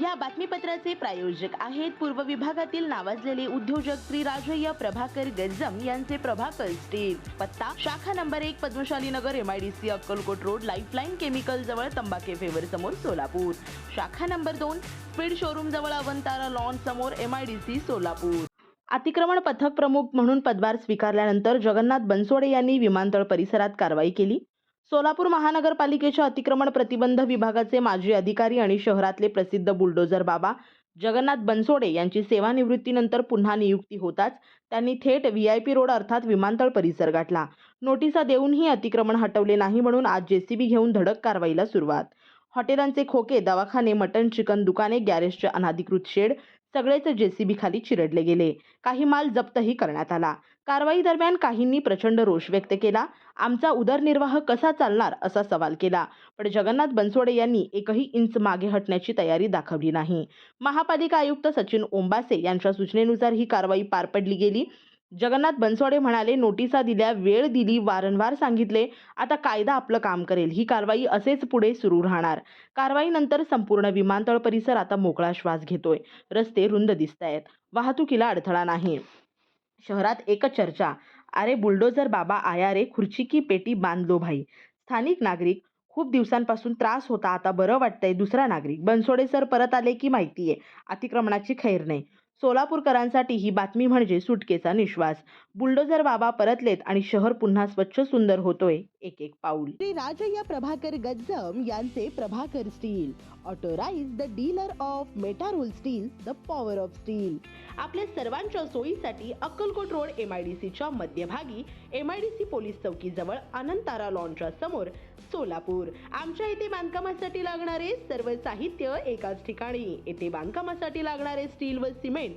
या बातमीपत्राचे प्रायोजक आहेत पूर्व विभागातील नावाजलेले उद्योजक श्री राजय्य प्रभाकर गज्जम यांचे प्रभाकर स्टील पत्ता शाखा नंबर एक Padmashali Nagar M IDC Akkalkot road Lifeline chemical जवळ तंबाखे फेवर समोर सोलापूर. शाखा नंबर दोन स्पीड शोरूम जवळ अवंतारा लॉन समोर एम आयडीसी सोलापूर. अतिक्रमण पथक प्रमुख म्हणून पदभार स्वीकारल्यानंतर जगन्नाथ बनसोडे यांनी विमानतळ परिसरात कारवाई केली. सोलापूर महानगरपालिकेच्या अतिक्रमण प्रतिबंध विभागाचे माजी अधिकारी आणि शहरातले प्रसिद्ध बुलडोझर बाबा जगन्नाथ बनसोडे यांची सेवानिवृत्तीनंतर पुन्हा नियुक्ती होताच त्यांनी थेट व्ही आय पी रोड अर्थात विमानतळ परिसर गाठला. नोटिसा देऊनही अतिक्रमण हटवले नाही म्हणून आज जेसीबी घेऊन धडक कारवाईला सुरुवात. हॉटेलांचे खोके दवाखाने मटन चिकन दुकाने गॅरेजचे अनाधिकृत शेड सगळेच जेसीबी खाली चिरडले गेले. काही माल जप्तही करण्यात आला. कारवाई दरम्यान काहींनी प्रचंड रोष व्यक्त केला. आमचा उदरनिर्वाह कसा चालणार असा सवाल केला. पण जगन्नाथ बनसोडे यांनी एकही इंच मागे हटण्याची तयारी दाखवली नाही. महापालिका आयुक्त सचिन ओंबासे यांच्या सूचनेनुसार ही कारवाई पार पडली गेली. जगन्नाथ बनसोडे म्हणाले नोटिसा दिल्या वेळ दिली वारंवार सांगितले. आता कायदा आपलं काम करेल. ही कारवाई असेच पुढे सुरू राहणार. कारवाईनंतर संपूर्ण विमानतळ परिसर आता मोकळा श्वास घेतोय. रस्ते रुंद दिसत आहेत. वाहतुकीला अडथळा नाही. शहरात एकच चर्चा. अरे बुलडोझर बाबा आया रे खुर्ची की पेटी बांधलो भाई. स्थानिक नागरिक खूप दिवसांपासून त्रास होता. आता बरं वाटतंय. दुसरा नागरिक बनसोडे सर परत आले की माहिती आहे अतिक्रमणाची खैर नाही. सोलापूरकरांसाठी ही बातमी म्हणजे सुटकेचा निश्वास. बुलडोझर बाबा परतलेत आणि शहर पुन्हा स्वच्छ सुंदर होतोय एक एक पाऊल. श्री राजय्य प्रभाकर गज्जम यांचे Prabhakar steel. Authorise the dealer of Metarol steel the power of steel. आपल्या सर्वांच्या सोयीसाठी अक्कलकोट रोड एमआयडीसीच्या मध्यभागी एमआयडीसी पोलीस चौकी जवळ अनंतारा लॉनच्या समोर सोलापूर. आमच्या इथे बांधकामासाठी लागणारे सर्व साहित्य एकाच ठिकाणी. येथे बांधकामासाठी लागणारे स्टील व सिमेंट